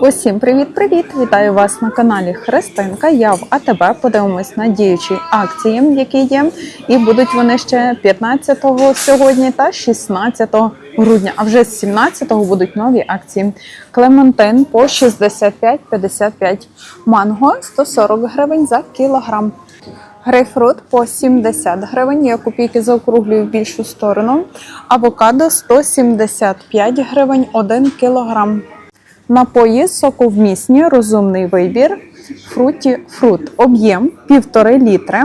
Усім привіт-привіт! Вітаю вас на каналі Христинка. Я в АТБ. Подивимось на діючі акції, які є. І будуть вони ще 15 сьогодні та 16 грудня. А вже з 17-го будуть нові акції. Клементин по 65,55, манго 140 гривень за кілограм. Грейпфрут по 70 гривень. Я копійки заокруглюю в більшу сторону. Авокадо 175 гривень 1 кілограм. Напої соковмісні, розумний вибір. Фруті фрут. Об'єм 1,5 літри.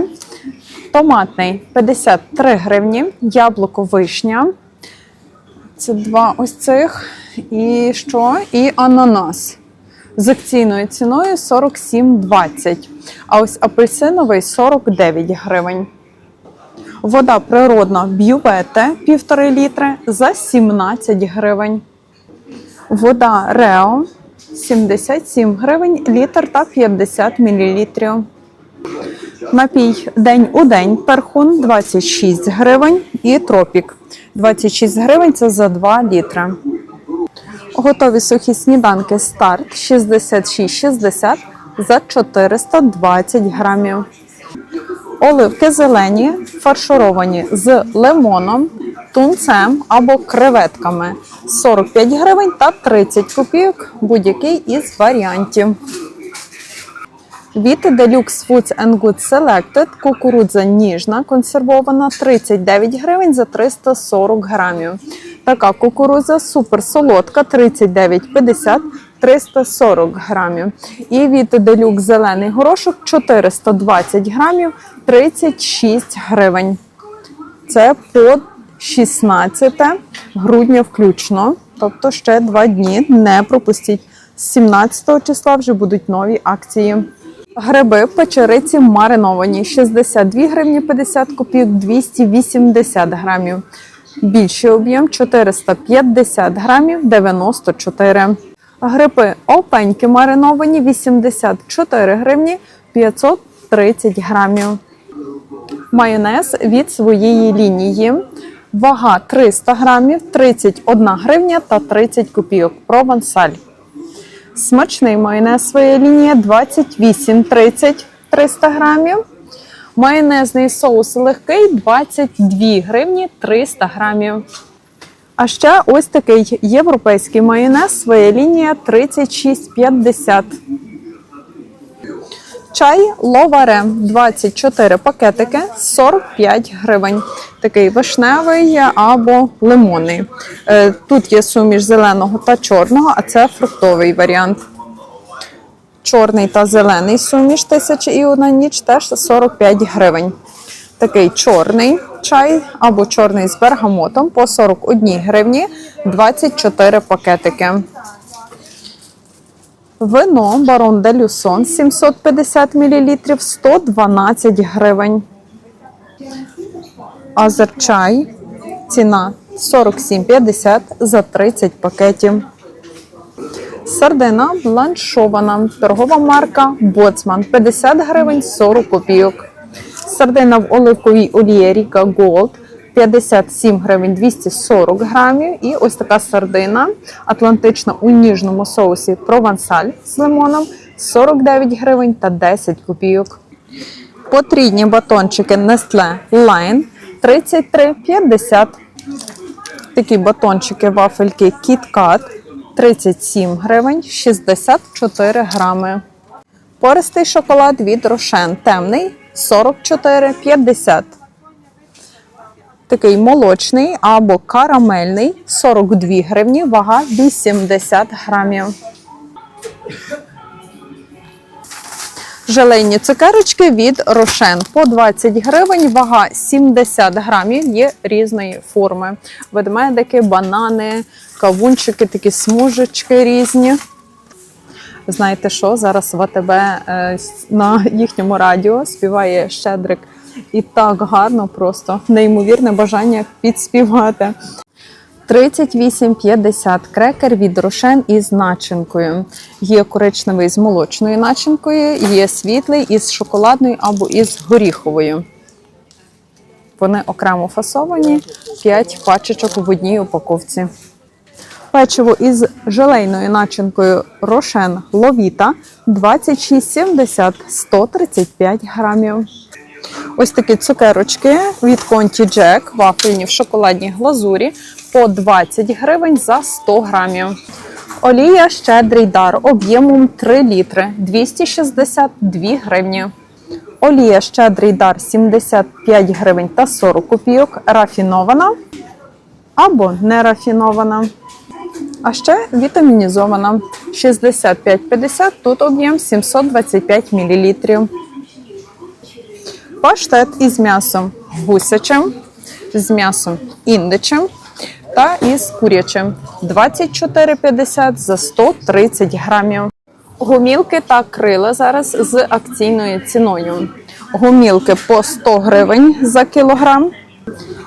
Томатний 53 гривні. Яблуко вишня. Це два ось цих. І що? І ананас. З акційною ціною 47,20. А ось апельсиновий 49 гривень. Вода природна бювете 1,5 літри за 17 гривень. Вода Рео 77 гривень, літр та 50 мл. Напій день у день перхун 26 гривень і тропік 26 гривень це за 2 літри. Готові сухі сніданки старт 66,60 за 420 грамів. Оливки зелені, фаршировані з лимоном, тунцем або креветками 45 гривень та 30 копійок будь-який із варіантів. Від Deluxe Foods and Good Selected кукурудза ніжна консервована 39 гривень за 340 грамів. Така кукурудза супер солодка 39,50 340 грамів. І від Deluxe зелений горошок 420 грамів 36 гривень. Це по 16 грудня включно. Тобто ще два дні. Не пропустіть. З 17 числа вже будуть нові акції. Гриби печериці мариновані 62 гривні 50 копійок 280 грамів. Більший об'єм 450 грамів 94. Гриби опеньки мариновані 84 гривні 530 грамів. Майонез від своєї лінії. Вага 300 грамів, 31 гривня та 30 копійок. Провансаль. Смачний майонез своєї лінії 28,30 300 грамів. Майонезний соус легкий 22 гривні 300 грамів. А ще ось такий європейський майонез, своя лінія 36,50. Чай ловаре 24 пакетики 45 гривень. Такий вишневий або лимонний. Е, Тут є суміш зеленого та чорного, а це фруктовий варіант. Чорний та зелений суміш тисяча і одна ніч теж 45 гривень. Такий чорний чай або чорний з бергамотом по 41 гривні 24 пакетики. Вино Барон де Люсон 750 мл 112 гривень. Азерчай ціна 47,50 за 30 пакетів. Сардина бланшована. Торгова марка Боцман 50 гривень 40 копійок. Сардина в оливковій олії Ріка Голд 57 гривень 240 грамів. І ось така сардина атлантична у ніжному соусі провансаль з лимоном 49 гривень та 10 копійок. Потрійні батончики Nestle Line 33,50. Такі батончики вафельки KitKat 37 гривень 64 грами. Пористий шоколад від Рошен темний 44,50. Такий молочний або карамельний 42 гривні, вага 80 грамів. Желейні цукерочки від Рошен по 20 гривень, вага 70 грамів, є різної форми. Ведмедики, банани, кавунчики, такі смужечки різні. Знаєте що? Зараз в АТБ е, на їхньому радіо співає Щедрик. І так гарно, просто неймовірне бажання підспівати. 38,50 крекер від рошен із начинкою. Є коричневий з молочною начинкою, є світлий із шоколадною або із горіховою. Вони окремо фасовані, 5 пачечок в одній упаковці. Печиво із желейною начинкою Рошен Ловіта 26,70 135 грамів. Ось такі цукерочки від Конті Джек, вафельні в шоколадній глазурі по 20 гривень за 100 грамів. Олія щедрий дар об'ємом 3 літри 262 гривні. Олія щедрий дар 75 гривень та 40 копійок. Рафінована або нерафінована. А ще вітамінізована 65,50, тут об'єм 725 мл. Паштет із м'ясом гусячим, з м'ясом індичим та із курячим 24,50 за 130 грамів. Гумілки та крила зараз з акційною ціною. Гумілки по 100 гривень за кілограм,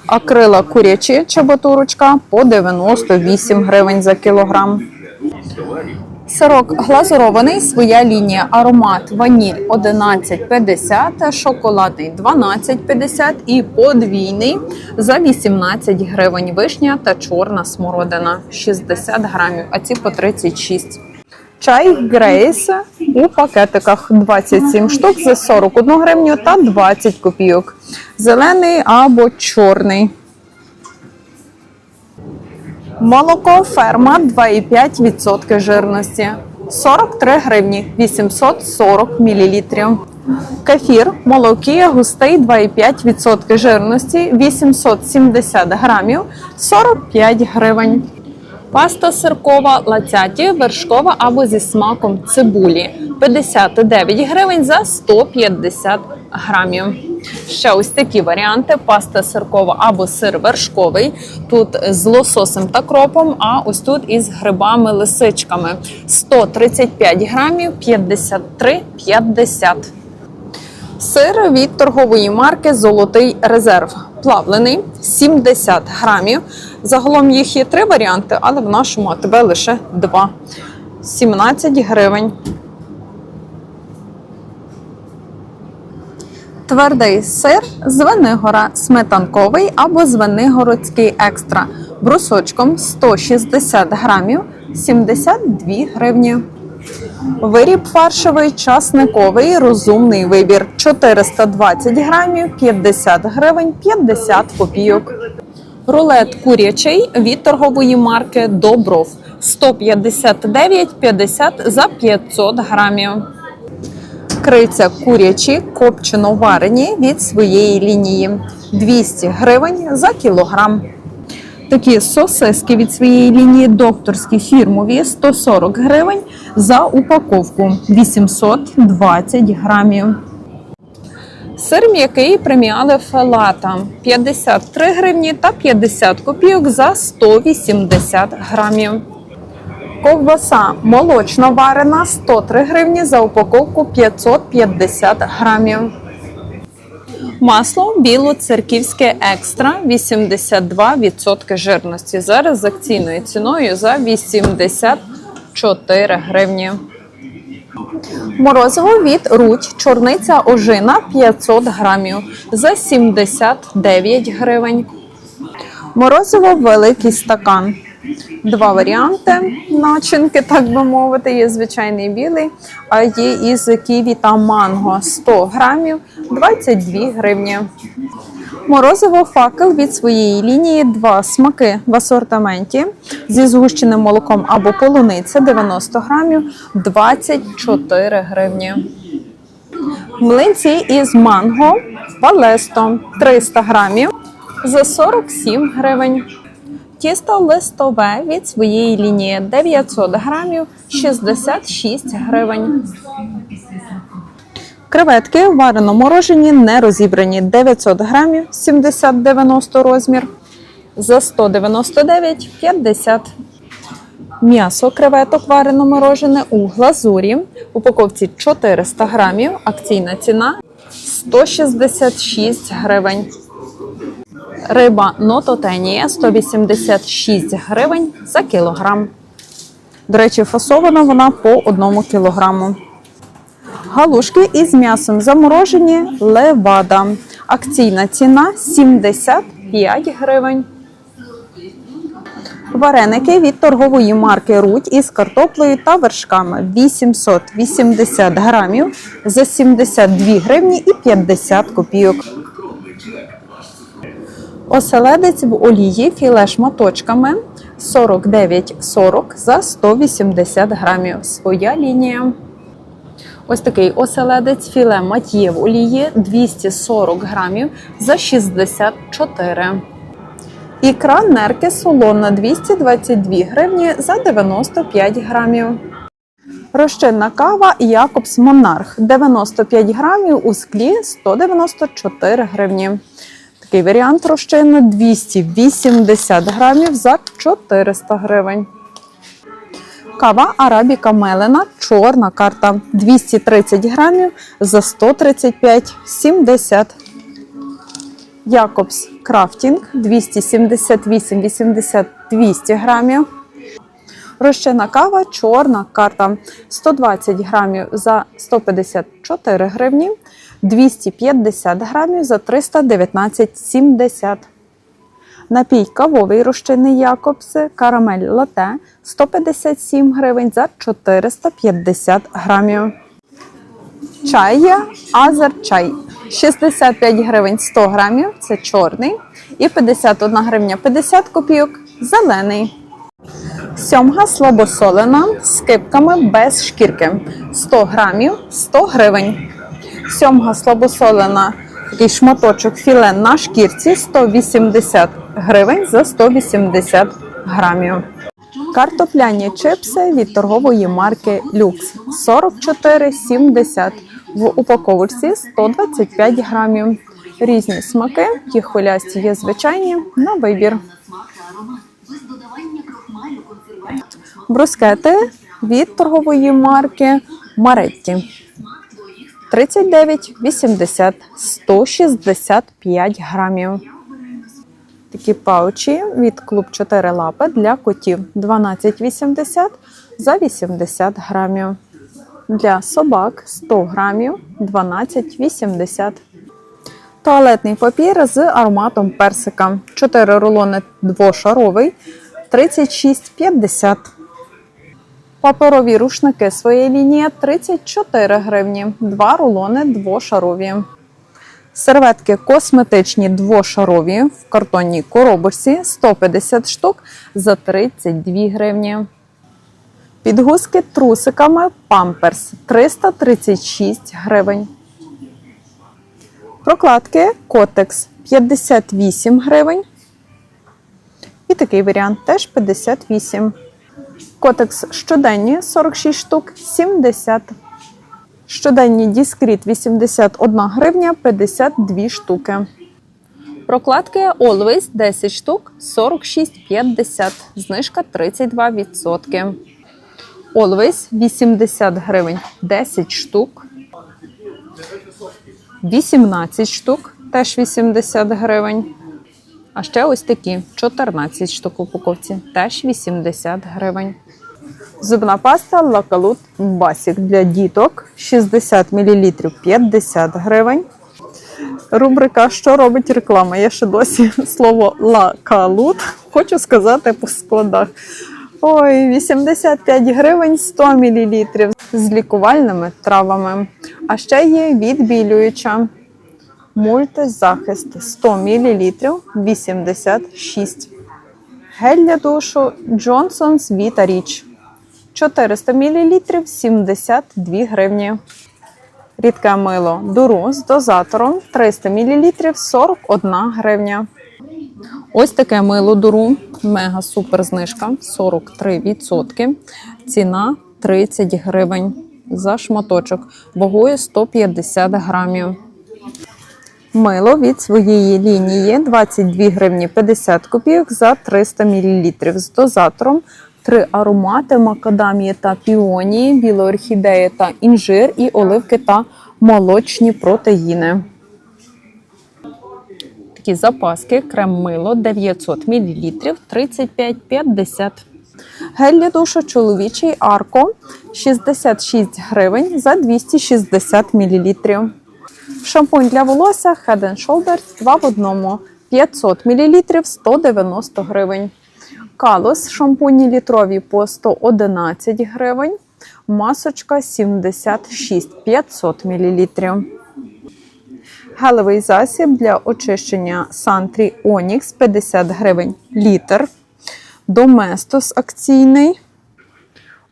а крила курячі чеботурочка по 98 гривень за кілограм. Сирок глазурований, своя лінія, аромат ваніль 11,50, шоколадний 12,50 і подвійний за 18 гривень. Вишня та чорна смородина 60 грамів, а ці по 36. Чай Грейс у пакетиках 27 штук за 41 гривню та 20 копійок. Зелений або чорний. Молоко ферма 2,5% жирності. 43 гривні 840 мл. Кефір молокія густий 2,5% жирності 870 грамів 45 гривень. Паста сиркова лацяті вершкова або зі смаком цибулі 59 гривень за 150 грамів. Ще ось такі варіанти: паста сиркова або сир вершковий. Тут з лососем та кропом, а ось тут із грибами лисичками 135 грамів 53,50. Сир від торгової марки Золотий резерв. Плавлений 70 грамів. Загалом їх є три варіанти, але в нашому АТБ лише два. 17 гривень. Твердий сир з Венигора, сметанковий або з Венигородський екстра. Брусочком 160 грамів 72 гривні. Виріб фаршовий часниковий розумний вибір 420 грамів 50 гривень 50 копійок. Рулет курячий від торгової марки Добров 159,50 за 500 грамів. Криця курячі копчено варені від своєї лінії 200 гривень за кілограм. Такі сосиски від своєї лінії докторські фірмові 140 гривень за упаковку 820 грамів. Сир м'який преміали фелата 53 гривні та 50 копійок за 180 грамів. Ковбаса молочно варена 103 гривні за упаковку 550 грамів. Масло білоцерківське екстра 82% жирності. Зараз з акційною ціною за 84 гривні. Морозиво від Рудь, чорниця ожина 500 грамів за 79 гривень. Морозиво великий стакан. Два варіанти начинки, так би мовити. Є звичайний білий, а є із ківі та манго 100 грамів 22 гривні. Морозиво факел від своєї лінії два смаки в асортименті зі згущеним молоком або полуниця 90 грамів 24 гривні. Млинці із манго палесто 300 грамів за 47 гривень. Тісто листове від своєї лінії 900 грамів 66 гривень. Креветки варено морожені, не розібрані 900 грамів 70-90 розмір за 199,50. М'ясо креветок варено морожене у глазурі. Упаковці 400 грамів. Акційна ціна 166 гривень. Риба нототенія 186 гривень за кілограм. До речі, фасована вона по 1 кілограму. Галушки із м'ясом заморожені левада. Акційна ціна 75 гривень. Вареники від торгової марки Рудь із картоплею та вершками 880 грамів за 72 гривні і 50 копійок. Оселедець в олії філе шматочками 49,40 за 180 грамів. Своя лінія. Ось такий оселедець філе мат'є в олії 240 грамів за 64. Ікра нерки солона 222 гривні за 95 грамів. Розчинна кава Якобс Монарх 95 грамів у склі 194 гривні. Такий варіант розчинна 280 грамів за 400 гривень. Кава Арабіка Мелена, чорна карта 230 грамів за 135,70. Якобс Крафтінг 278 80 200 грамів. Розчинна кава, чорна карта 120 грамів за 154 гривні, 250 грамів за 319,70. Напій кавовий розчинний Якобс, карамель лате 157 гривень за 450 грамів. Чай є Азер чай 65 гривень 100 грамів, це чорний, і 51 гривня 50 копійок зелений. Сьомга слабосолена з кипками без шкірки 100 грамів 100 гривень. Сьомга слабосолена такий шматочок філе на шкірці 180 гривень за 180 грамів. Картопляні чипси від торгової марки Люкс 44,70 в упаковці 125 грамів. Різні смаки, ті хвилясті є звичайні на вибір. Брускети від торгової марки Маретті 39,80 165 грамів. Такі паучі від клуб 4 лапи для котів 12,80 за 80 грамів. Для собак 100 грамів 12,80. Туалетний папір з ароматом персика. 4 рулони двошаровий 36,50. Паперові рушники своєї лінії 34 гривні. 2 рулони двошарові. Серветки косметичні двошарові в картонній коробочці 150 штук за 32 гривні. Підгузки трусиками Pampers 336 гривень. Прокладки Котекс 58 гривень. І такий варіант теж 58. Котекс щоденні 46 штук 70. Щоденні дискріт 81 гривня 52 штуки. Прокладки Always 10 штук 46,50. Знижка 32%. Always 80 гривень 10 штук. 18 штук теж 80 гривень. А ще ось такі 14 штук упаковці, теж 80 гривень. Зубна паста Лакалут Басік для діток 60 мл 50 гривень. Рубрика Що робить реклама? Я ще досі слово лакалут. Хочу сказати по складах. Ой, 85 гривень 100 мл з лікувальними травами. А ще є відбілююча мультизахист 100 мл 86. Гель для душу Johnson's Vita Rich 400 мл 72 гривні. Рідке мило дуру з дозатором 300 мл 41 гривня. Ось таке мило дуру, мега супер знижка 43%. Ціна 30 гривень за шматочок, вагою 150 грамів. Мило від своєї лінії 22 гривні 50 копійок за 300 мл з дозатором. Три аромати макадамії та піонії, біла орхідея та інжир і оливки та молочні протеїни. Такі запаски, крем-мило 900 мл 35,50. Гель для душу чоловічий арко 66 гривень за 260 мл. Шампунь для волосся Head Shoulders 2 в одному 500 мл 190 гривень. Калос шампуні літрові по 111 гривень. Масочка 76 500 мл. Гелевий засіб для очищення Сантрі Онікс 50 гривень літр. Доместос акційний.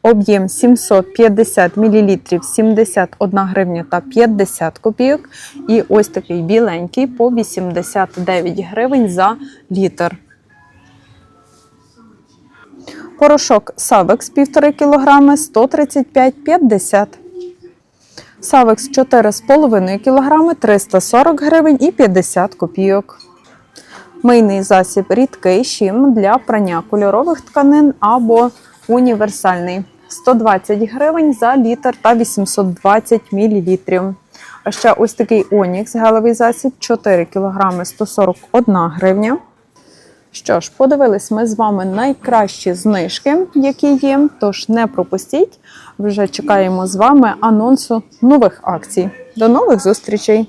Об'єм 750 мл 71 гривня та 50 копійок. І ось такий біленький по 89 гривень за літр. Порошок Савекс 1,5 кг 135,50 Савекс 4,5 кг 340 гривень і 50 копійок. Мийний засіб рідкий щім для прання кольорових тканин або універсальний 120 гривень за літр та 820 мл. А ще ось такий Онікс гелевий засіб 4 кг 141 гривня. Що ж, подивились ми з вами найкращі знижки, які є. Тож не пропустіть. Вже чекаємо з вами анонсу нових акцій. До нових зустрічей!